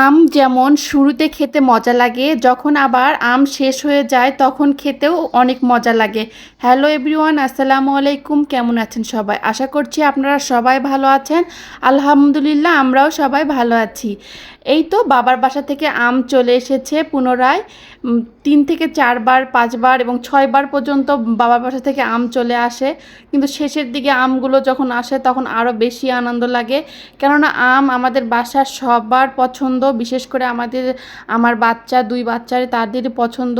আম যেমন শুরুতে খেতে মজা লাগে, যখন আবার আম শেষ হয়ে যায় তখন খেতেও অনেক মজা লাগে। হ্যালো এভরিওয়ান, আসসালামু আলাইকুম, কেমন আছেন সবাই? আশা করছি আপনারা সবাই ভালো আছেন। আলহামদুলিল্লাহ, আমরাও সবাই ভালো আছি। এই তো বাবার বাসা থেকে আম চলে এসেছে পুনরায়। তিন থেকে চারবার, পাঁচবার এবং ছয়বার পর্যন্ত বাবার বাসা থেকে আম চলে আসে। কিন্তু শেষের দিকে আমগুলো যখন আসে তখন আরও বেশি আনন্দ লাগে। কেননা আম আমাদের বাসার সবার পছন্দ বিশেষ করে আমাদের, আমার বাচ্চা, দুই বাচ্চার তাদের পছন্দ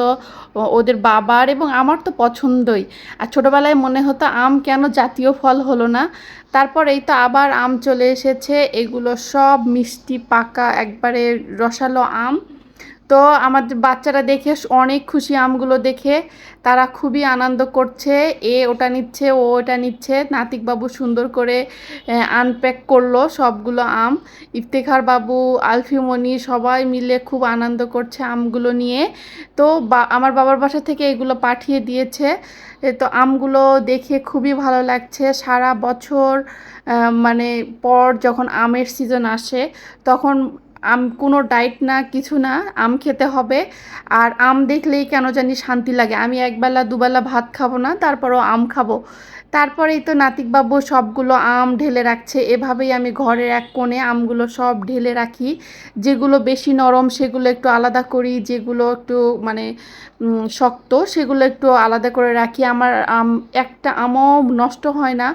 ওদের বাবার এবং আমার তো পছন্দই। আর ছোটোবেলায় মনে হতো আম কেন জাতীয় ফল হলো না। তারপর এই তো আবার আম চলে এসেছে। এগুলো সব মিষ্টি, পাকা, একবারে রসালো আম। তো আমাদের বাচ্চারা দেখে অনেক খুশি আমগুলো দেখে। তারা খুবই আনন্দ করছে। এ ওটা নিচ্ছে, ও ওটা নিচ্ছে। নাতিকবাবু সুন্দর করে আনপ্যাক করল সবগুলো আম। ইফতেখার বাবু আলফিমণি সবাই মিলে খুব আনন্দ করছে আমগুলো নিয়ে। তো আমার বাবার বাসা থেকে এগুলো পাঠিয়ে দিয়েছে। তো আমগুলো দেখে খুবই ভালো লাগছে। সারা বছর মানে পর যখন আমের সিজন আসে, তখন আম কোনো ডায়েট না, কিছু না, আম খেতে হবে। আর আম দেখলেই কেন জানি শান্তি লাগে। আমি একবেলা, দুবেলা ভাত খাব না, তারপরও আম খাব। তারপরেই তো নাতিকবাবু সবগুলো আম ঢেলে রাখছে। এভাবেই আমি ঘরের এক কোণে আমগুলো সব ঢেলে রাখি। যেগুলো বেশি নরম, সেগুলো একটু আলাদা করি। যেগুলো একটু মানে শক্ত, সেগুলো একটু আলাদা করে রাখি। আমার আম, একটা আমও নষ্ট হয় না।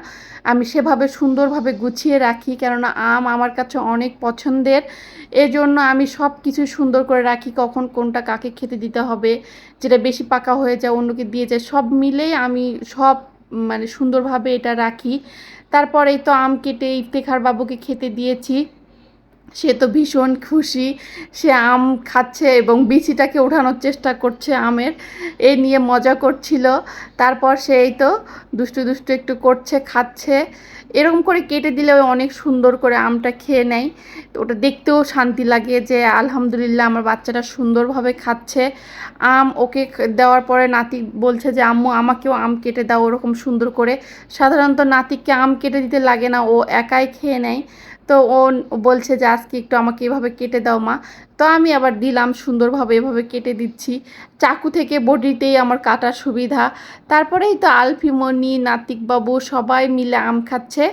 আমি সেভাবে সুন্দরভাবে গুছিয়ে রাখি। কেননা আম আমার কাছে অনেক পছন্দের। এজন্য আমি সব কিছু সুন্দর করে রাখি। কখন কোনটা কাকে খেতে দিতে হবে, যেটা বেশি পাকা হয়ে যায়, অন্যকে দিয়ে যায়, সব মিলেই আমি সব মানে সুন্দরভাবে এটা রাখি। তারপরে তো আম কেটে ইফতেখার বাবুকে খেতে দিয়েছি। সে তো ভীষণ খুশি। সে আম খাচ্ছে এবং বিচিটাকে ওঠানোর চেষ্টা করছে আমের। এ নিয়ে মজা করছিল। তারপর সে এই তো দুষ্টু দুষ্টু একটু করছে, খাচ্ছে। এরকম করে কেটে দিলে অনেক সুন্দর করে আমটা খেয়ে নেয়। তো ওটা দেখতেও শান্তি লাগে যে আলহামদুলিল্লাহ আমার বাচ্চাটা সুন্দরভাবে খাচ্ছে। আম ওকে দেওয়ার পরে নাতি বলছে যে, আম্মু, আমাকেও আম কেটে দাও। ওরকম সুন্দর করে। সাধারণত নাতিকে আম কেটে দিতে লাগে না। ও একাই খেয়ে নেয়। তো ও বলছে যে, আজকে একটু আমাকে এভাবে কেটে দাও মা। তো আমি আবার দিলাম, সুন্দরভাবে এভাবে কেটে দিচ্ছি। চাকু থেকে বডিতেই আমার কাটার সুবিধা। তারপরেই তো আলফিমনি, নাতিকবাবু সবাই মিলে আম খাচ্ছে।